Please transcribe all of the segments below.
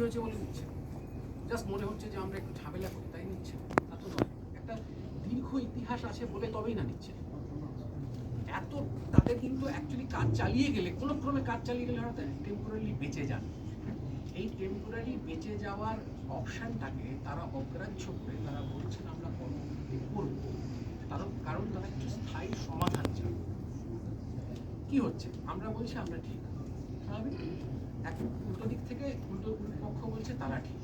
হয়েছে বলে নিচ্ছে। জাস্ট মনে হচ্ছে যে আমরা একটু ঝামেলা করি, তাই নিচ্ছে তা তো নয়। একটা দীর্ঘ ইতিহাস আছে বলে তবেই না নিচ্ছে। এত তাদের কিন্তু অ্যাকচুয়ালি কাজ চালিয়ে গেলে, কোনো ক্রমে কাজ চালিয়ে গেলে হয়তো টেম্পোরারি বেঁচে যান। এই টেম্পোরারি বেঁচে যাওয়ার অপশানটাকে তারা অগ্রাহ্য করে, তারা বলছেন, আমরা কর্মবিরতি করব। কারণ কারণ তারা কিছু স্থায়ী সমাধান চান। কি হচ্ছে? আমরা বলছি, আমরা ঠিক। স্বাভাবিক? এক উল্টো দিক থেকে উল্টো পক্ষ বলছে তারা ঠিক।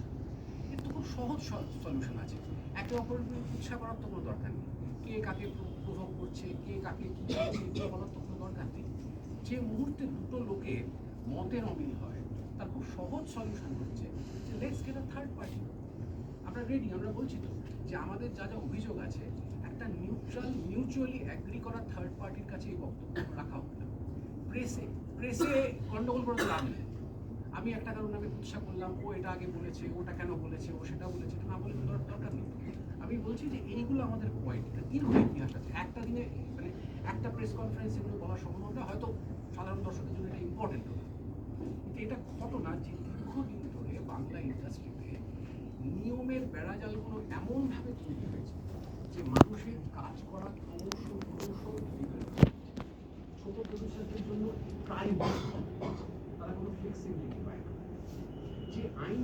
এর তো খুব সহজ সলিউশন আছে। একে অপরের উৎসাহ করার তো কোনো দরকার নেই। কে কাকে প্রভাব করছে, কে কাকে কি করছে, এগুলো বলার তো কোনো দরকার নেই। যে মুহূর্তে দুটো লোকের মতের অমিল হয়, তার খুব সহজ সলিউশন হচ্ছে যে let's get a third party আমরা রেডি আমরা বলছি তো যে আমাদের যা যা অভিযোগ আছে, একটা নিউট্রাল মিউচুয়ালি অ্যাগ্রি করা থার্ড পার্টির কাছে এই বক্তব্য রাখা হবে না। প্রেসে প্রেসে গন্ডগোল করে লাভ নেই। আমি একটা কারণ আমি উৎসাহ করলাম, ও এটা আগে বলেছে, ওটা কেন বলেছে, ও সেটা বলেছে না বলে কোনো দরকার নেই আমি বলছি যে এইগুলো আমাদের পয়েন্ট এটা দীর্ঘ ইতিহাস আছে একটা দিনে মানে একটা প্রেস কনফারেন্স এগুলো বলার সম্ভাবনা হয়তো সাধারণ দর্শকের জন্য এটা ইম্পর্টেন্ট কিন্তু এটা ঘটনা যে দীর্ঘদিন ধরে বাংলা ইন্ডাস্ট্রিতে নিয়মের বেড়াজালগুলো এমনভাবে তৈরি হয়েছে যে মানুষের কাজ করা ক্রমশ ক্রমশ। ছোট প্রতিষ্ঠানদের জন্য প্রায় বন্ধ।